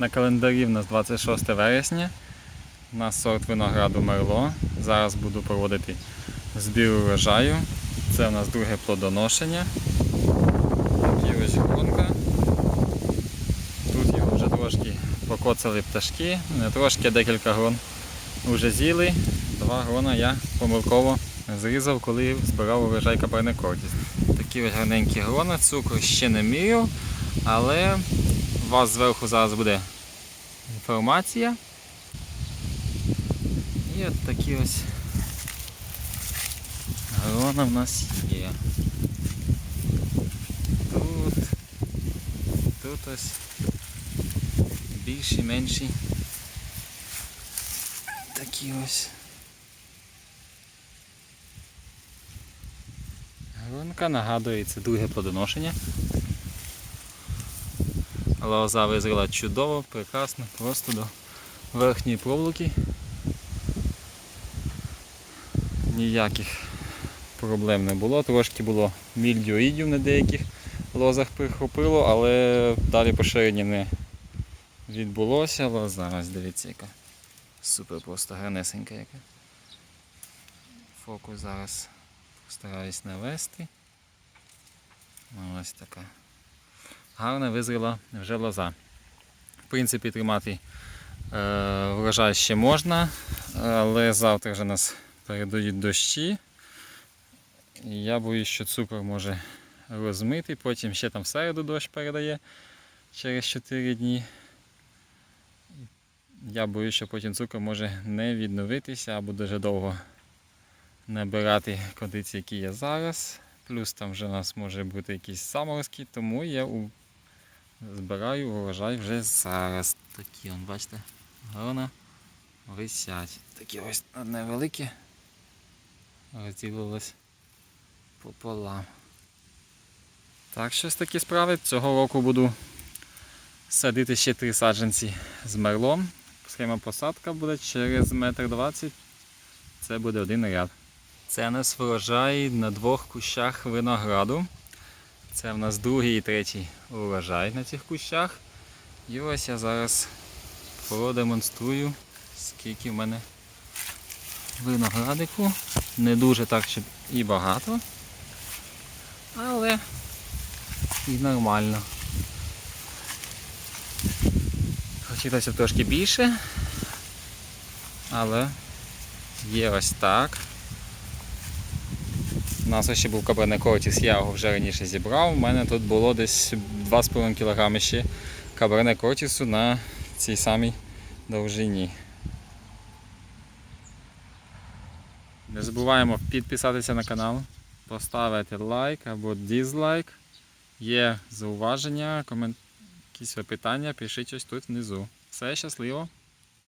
На календарі в нас 26 вересня. У нас сорт винограду Мерло. Зараз буду проводити збір урожаю. Це у нас друге плодоношення. Такі ось гронка. Тут його вже трошки покоцали пташки. Не трошки, декілька грон вже з'їли. Два грона я помилково зрізав, коли збирав урожай Каберне Кортіс. Такі ось гарненькі грона, цукру ще не міряв, але у вас зверху зараз буде інформація. І от такі ось грона в нас є. Тут, тут ось більші, менші. Такі ось. Гронка нагадує, це друге плодоношення. Лоза визріла чудово, прекрасно, просто до верхньої проволоки. Ніяких проблем не було. Трошки було мільдіоїдів на деяких лозах прихопило, але далі поширення не відбулося. Але зараз дивіться яка. Супер просто гарнесенька яка. Фокус зараз постараюсь навести. Ось така. Гарна визріла вже лоза. В принципі, тримати е, врожай ще можна, але завтра вже нас передають дощі. Я боюсь, що цукор може розмити, потім ще там в середу дощ передає через 4 дні. Я боюсь, що потім цукор може не відновитися або дуже довго набирати кондиції, які є зараз. Плюс там вже у нас може бути якісь заморозки, тому я у... збираю урожай вже зараз. Такі, он, бачите, грона висять. Такі ось одне велике розділилось пополам. Так, щось такі справи. Цього року буду садити ще три саджанці з мерлом. Схема посадка буде через метр двадцять. Це буде один ряд. Це у нас врожай на двох кущах винограду. Це в нас другий і третій урожай на цих кущах. І ось я зараз продемонструю, скільки в мене виноградику. Не дуже так, щоб і багато, але і нормально. Хотілося б трошки більше, але є ось так. У нас ще був каберне Кортіс, я його вже раніше зібрав. У мене тут було десь 2,5 кг ще каберне Кортісу на цій самій довжині. Не забуваємо підписатися на канал, поставити лайк або дізлайк. Є зауваження, комент... якісь питання, пишіть ось тут внизу. Все щасливо!